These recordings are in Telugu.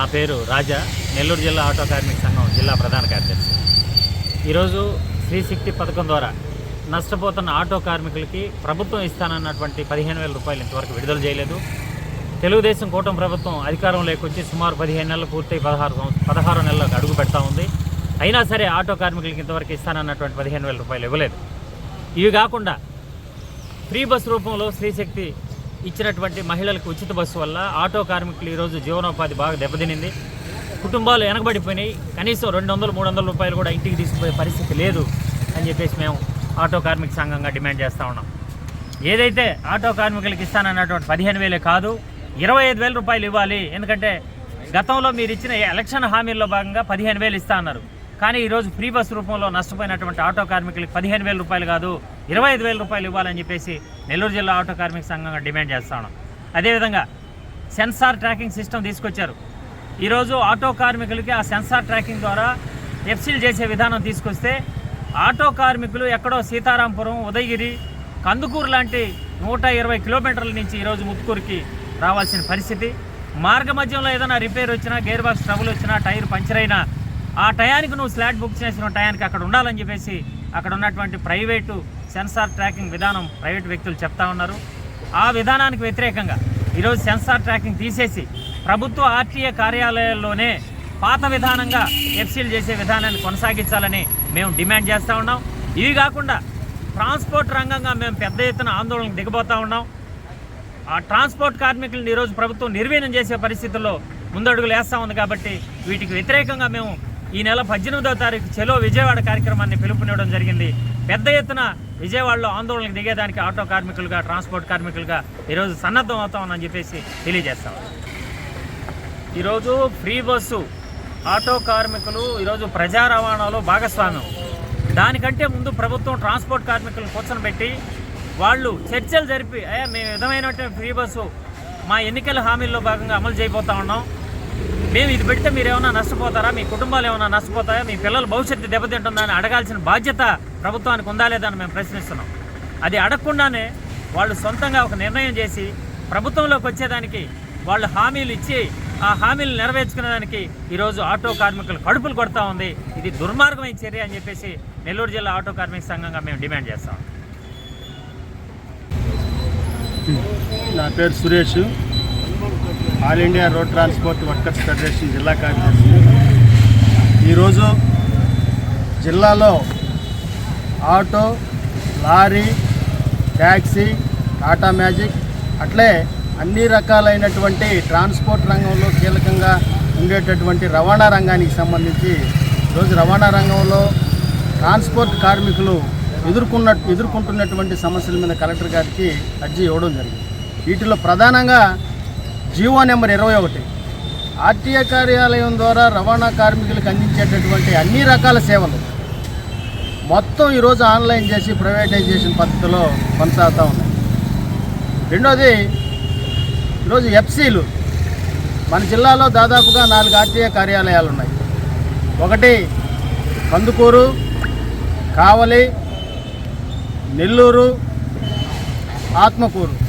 నా పేరు రాజా నెల్లూరు జిల్లా ఆటో కార్మిక సంఘం జిల్లా ప్రధాన కార్యదర్శి. ఈరోజు శ్రీశక్తి పథకం ద్వారా నష్టపోతున్న ఆటో కార్మికులకి ప్రభుత్వం ఇస్తానన్నటువంటి పదిహేను వేల రూపాయలు ఇంతవరకు విడుదల చేయలేదు. తెలుగుదేశం కూటమి ప్రభుత్వం అధికారం లేకొచ్చి సుమారు పదిహేను నెలలు పూర్తయి పదహారు పదహారు నెలలకు అడుగు పెడతా ఉంది. అయినా సరే ఆటో కార్మికులకి ఇంతవరకు ఇస్తానన్నటువంటి పదిహేను వేల రూపాయలు ఇవ్వలేదు. ఇవి కాకుండా ఫ్రీ బస్ రూపంలో శ్రీశక్తి ఇచ్చినటువంటి మహిళలకు ఉచిత బస్సు వల్ల ఆటో కార్మికులు ఈరోజు జీవనోపాధి బాగా దెబ్బతినింది. కుటుంబాలు వెనకబడిపోయినాయి కనీసం రెండు వందలు మూడు వందల రూపాయలు కూడా ఇంటికి తీసుకుపోయే పరిస్థితి లేదు అని చెప్పేసి మేము ఆటో కార్మిక సంఘంగా డిమాండ్ చేస్తూ ఉన్నాం. ఏదైతే ఆటో కార్మికులకు ఇస్తానన్నటువంటి పదిహేను వేలే కాదు ఇరవై ఐదు వేల రూపాయలు ఇవ్వాలి. ఎందుకంటే గతంలో మీరు ఇచ్చిన ఎలక్షన్ హామీల్లో భాగంగా పదిహేను వేలు ఇస్తా అన్నారు. కానీ ఈరోజు ఫ్రీ బస్ రూపంలో నష్టపోయినటువంటి ఆటో కార్మికులకు పదిహేను వేల రూపాయలు కాదు ఇరవై ఐదు వేల రూపాయలు ఇవ్వాలని చెప్పేసి నెల్లూరు జిల్లా ఆటో కార్మిక సంఘంగా డిమాండ్ చేస్తాను అదేవిధంగా సెన్సార్ ట్రాకింగ్ సిస్టమ్ తీసుకొచ్చారు. ఈరోజు ఆటో కార్మికులకి ఆ సెన్సార్ ట్రాకింగ్ ద్వారా ఎఫ్సీల్ చేసే విధానం తీసుకొస్తే ఆటో కార్మికులు ఎక్కడో సీతారాంపురం ఉదయగిరి కందుకూరు లాంటి నూట ఇరవై కిలోమీటర్ల నుంచి ఈరోజు ముత్తుకూరుకి రావాల్సిన పరిస్థితి. మార్గ మధ్యంలో ఏదైనా రిపేర్ వచ్చినా గేర్ బాక్స్ ట్రబుల్ వచ్చినా టైర్ పంచర్ అయినా ఆ టయానికి నువ్వు స్లాట్ బుక్ చేసిన టయానికి అక్కడ ఉండాలని చెప్పేసి అక్కడ ఉన్నటువంటి ప్రైవేటు సెన్సార్ ట్రాకింగ్ విధానం ప్రైవేట్ వ్యక్తులు చెప్తా ఉన్నారు. ఆ విధానానికి వ్యతిరేకంగా ఈరోజు సెన్సార్ ట్రాకింగ్ తీసేసి ప్రభుత్వ ఆర్టీఏ కార్యాలయాల్లోనే పాత విధానంగా ఎఫ్సీలు చేసే విధానాన్ని కొనసాగించాలని మేము డిమాండ్ చేస్తూ ఉన్నాం. ఇవి కాకుండా ట్రాన్స్పోర్ట్ రంగంగా మేము పెద్ద ఎత్తున ఆందోళనకు దిగబోతా ఉన్నాం. ఆ ట్రాన్స్పోర్ట్ కార్మికులను ఈరోజు ప్రభుత్వం నిర్వీర్యం చేసే పరిస్థితుల్లో ముందడుగులు వేస్తూ ఉంది కాబట్టి వీటికి వ్యతిరేకంగా మేము ఈ నెల పద్దెనిమిదవ తారీఖు చెలో విజయవాడ కార్యక్రమాన్ని పిలుపునివ్వడం జరిగింది. పెద్ద ఎత్తున విజయవాడలో ఆందోళనకు దిగేదానికి ఆటో కార్మికులుగా ట్రాన్స్పోర్ట్ కార్మికులుగా ఈరోజు సన్నద్ధం అవుతామని చెప్పేసి తెలియజేస్తాం. ఈరోజు ఫ్రీ బస్సు ఆటో కార్మికులు ఈరోజు ప్రజా రవాణాలో భాగస్వామ్యం. దానికంటే ముందు ప్రభుత్వం ట్రాన్స్పోర్ట్ కార్మికులను కూర్చొని వాళ్ళు చర్చలు జరిపి అయ్యా మేము విధమైనటువంటి ఫ్రీ బస్సు మా ఎన్నికల హామీల్లో భాగంగా అమలు చేయబోతా ఉన్నాం. మేము ఇది పెడితే మీరు ఏమైనా నష్టపోతారా? మీ కుటుంబాలు ఏమైనా నష్టపోతాయా? మీ పిల్లల భవిష్యత్తు దెబ్బతింటుందా అని అడగాల్సిన బాధ్యత ప్రభుత్వానికి ఉందా లేదా అని మేము ప్రశ్నిస్తున్నాం. అది అడగకుండానే వాళ్ళు సొంతంగా ఒక నిర్ణయం చేసి ప్రభుత్వంలోకి వచ్చేదానికి వాళ్ళు హామీలు ఇచ్చి ఆ హామీలు నెరవేర్చుకునేదానికి ఈరోజు ఆటో కార్మికులు కడుపులు కొడతా ఉంది. ఇది దుర్మార్గమైన చర్య అని చెప్పేసి నెల్లూరు జిల్లా ఆటో కార్మిక సంఘంగా మేము డిమాండ్ చేస్తాం. నా పేరు Suresh. All India road transport workers federation జిల్లా కార్యదర్శి. ఈరోజు జిల్లాలో auto lorry taxi Tata magic అట్లే అన్ని రకాలైనటువంటి ట్రాన్స్పోర్ట్ రంగంలో కీలకంగా ఉండేటటువంటి రవాణా రంగానికి సంబంధించి ఈరోజు రవాణా రంగంలో ట్రాన్స్పోర్ట్ కార్మికులు ఎదుర్కొన్న ఎదుర్కొంటున్నటువంటి సమస్యల మీద కలెక్టర్ గారికి అర్జీ ఇవ్వడం జరిగింది. వీటిలో ప్రధానంగా జీవో నెంబర్ ఇరవై ఒకటి. ఆర్టీఏ కార్యాలయం ద్వారా రవాణా కార్మికులకు అందించేటటువంటి అన్ని రకాల సేవలు మొత్తం ఈరోజు ఆన్లైన్ చేసి ప్రైవేటైజేషన్ పద్ధతిలో కొనసాగుతూ ఉన్నాయి. రెండోది ఈరోజు ఎఫ్సీలు. మన జిల్లాలో దాదాపుగా నాలుగు ఆర్టీఏ కార్యాలయాలు ఉన్నాయి. ఒకటి కందుకూరు కావలి నెల్లూరు ఆత్మకూరు.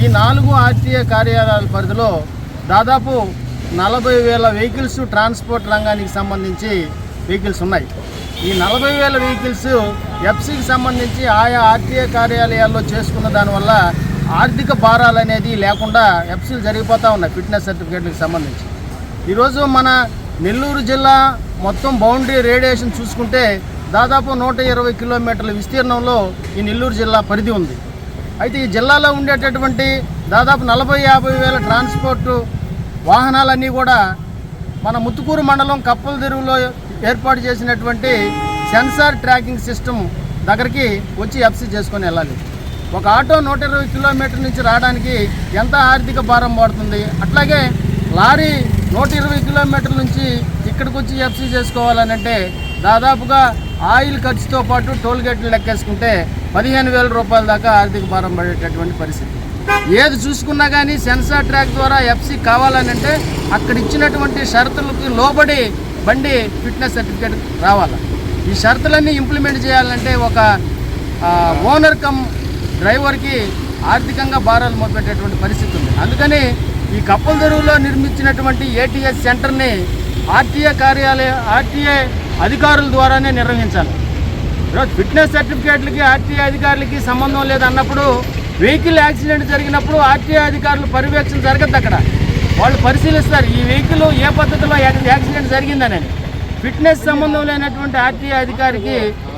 ఈ నాలుగు ఆర్టీఏ కార్యాలయాల పరిధిలో దాదాపు నలభై వేల వెహికల్స్ ట్రాన్స్పోర్ట్ రంగానికి సంబంధించి వెహికల్స్ ఉన్నాయి. ఈ నలభై వేల వెహికల్స్ ఎఫ్సీకి సంబంధించి ఆయా ఆర్టీఏ కార్యాలయాల్లో చేసుకున్న దానివల్ల ఆర్థిక భారాలు అనేది లేకుండా ఎఫ్సీలు జరిగిపోతూ ఉన్నాయి ఫిట్నెస్ సర్టిఫికేట్లకు సంబంధించి. ఈరోజు మన నెల్లూరు జిల్లా మొత్తం బౌండరీ రేడియేషన్ చూసుకుంటే దాదాపు నూట ఇరవై కిలోమీటర్ల విస్తీర్ణంలో ఈ నెల్లూరు జిల్లా పరిధి ఉంది. అయితే ఈ జిల్లాలో ఉండేటటువంటి దాదాపు నలభై యాభై వేల ట్రాన్స్పోర్టు వాహనాలన్నీ కూడా మన ముత్తుకూరు మండలం కప్పల తెరువులో ఏర్పాటు చేసినటువంటి సెన్సార్ ట్రాకింగ్ సిస్టమ్ దగ్గరికి వచ్చి ఎఫ్సీ చేసుకొని వెళ్ళాలి. ఒక ఆటో నూట ఇరవై కిలోమీటర్ నుంచి రావడానికి ఎంత ఆర్థిక భారం పడుతుంది? అట్లాగే లారీ నూట ఇరవై కిలోమీటర్ల నుంచి ఇక్కడికి వచ్చి ఎఫ్సీ చేసుకోవాలనంటే దాదాపుగా ఆయిల్ ఖర్చుతో పాటు టోల్ గేట్లు లెక్కేసుకుంటే పదిహేను వేల రూపాయల దాకా ఆర్థిక భారం పడేటటువంటి పరిస్థితి. ఏది చూసుకున్నా కానీ సెన్సార్ ట్రాక్ ద్వారా ఎఫ్సీ కావాలని అక్కడ ఇచ్చినటువంటి షరతులకు లోబడి బండి ఫిట్నెస్ సర్టిఫికేట్ రావాలి? ఈ షరతులన్నీ ఇంప్లిమెంట్ చేయాలంటే ఒక ఓనర్ కమ్ డ్రైవర్కి ఆర్థికంగా భారాలు మోపెట్టేటువంటి పరిస్థితి ఉంది. అందుకని ఈ కప్పల దొరువులో నిర్మించినటువంటి ఏటీఎస్ సెంటర్ని ఆర్టీఏ కార్యాలయ ఆర్టీఏ అధికారుల ద్వారానే నిర్వహించాలి. ఈరోజు ఫిట్నెస్ సర్టిఫికేట్లకి ఆర్టీఏ అధికారులకి సంబంధం లేదన్నప్పుడు వెహికల్ యాక్సిడెంట్ జరిగినప్పుడు ఆర్టీఏ అధికారులు పర్యవేక్షణ జరగద్దు అక్కడ. వాళ్ళు పరిశీలిస్తారు ఈ వెహికల్ ఏ పద్ధతిలో యాక్సిడెంట్ జరిగిందని ఫిట్నెస్ సంబంధం లేనటువంటి ఆర్టీఏ అధికారికి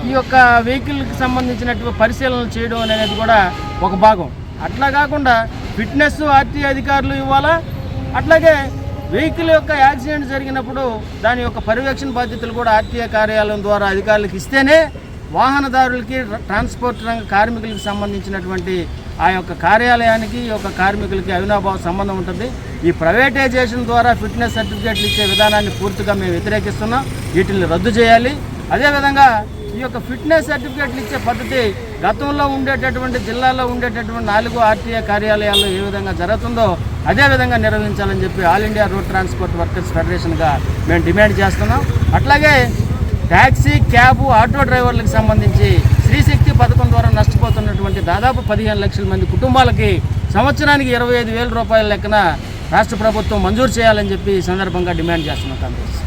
ఈ యొక్క వెహికల్కి సంబంధించినటువంటి పరిశీలనలు చేయడం అనేది కూడా ఒక భాగం. అట్లా కాకుండా ఫిట్నెస్ ఆర్టీఏ అధికారులు ఇవ్వాలా? అట్లాగే వెహికల్ యొక్క యాక్సిడెంట్ జరిగినప్పుడు దాని యొక్క పర్యవేక్షణ బాధ్యతలు కూడా ఆర్టీఏ కార్యాలయం ద్వారా అధికారులకు ఇస్తేనే వాహనదారులకి ట్రాన్స్పోర్ట్ రంగ కార్మికులకు సంబంధించినటువంటి ఆ యొక్క కార్యాలయానికి ఈ యొక్క కార్మికులకి అవినాభావ సంబంధం ఉంటుంది. ఈ ప్రైవేటైజేషన్ ద్వారా ఫిట్నెస్ సర్టిఫికేట్లు ఇచ్చే విధానాన్ని పూర్తిగా మేము వ్యతిరేకిస్తున్నాం. వీటిని రద్దు చేయాలి. అదేవిధంగా ఈ యొక్క ఫిట్నెస్ సర్టిఫికేట్లు ఇచ్చే పద్ధతి గతంలో ఉండేటటువంటి జిల్లాలో ఉండేటటువంటి నాలుగు ఆర్టీఏ కార్యాలయాల్లో ఏ విధంగా జరుగుతుందో అదే విధంగా నిర్వహించాలని చెప్పి all India road transport workers ఫెడరేషన్గా మేము డిమాండ్ చేస్తున్నాం. అట్లాగే ట్యాక్సీ క్యాబ్ ఆటో డ్రైవర్లకు సంబంధించి శ్రీశక్తి పథకం ద్వారా నష్టపోతున్నటువంటి దాదాపు పదిహేను లక్షల మంది కుటుంబాలకి సంవత్సరానికి ఇరవై ఐదు వేల రూపాయల లెక్కన రాష్ట్ర ప్రభుత్వం మంజూరు చేయాలని చెప్పి ఈ సందర్భంగా డిమాండ్ చేస్తున్నాం కాంగ్రెస్.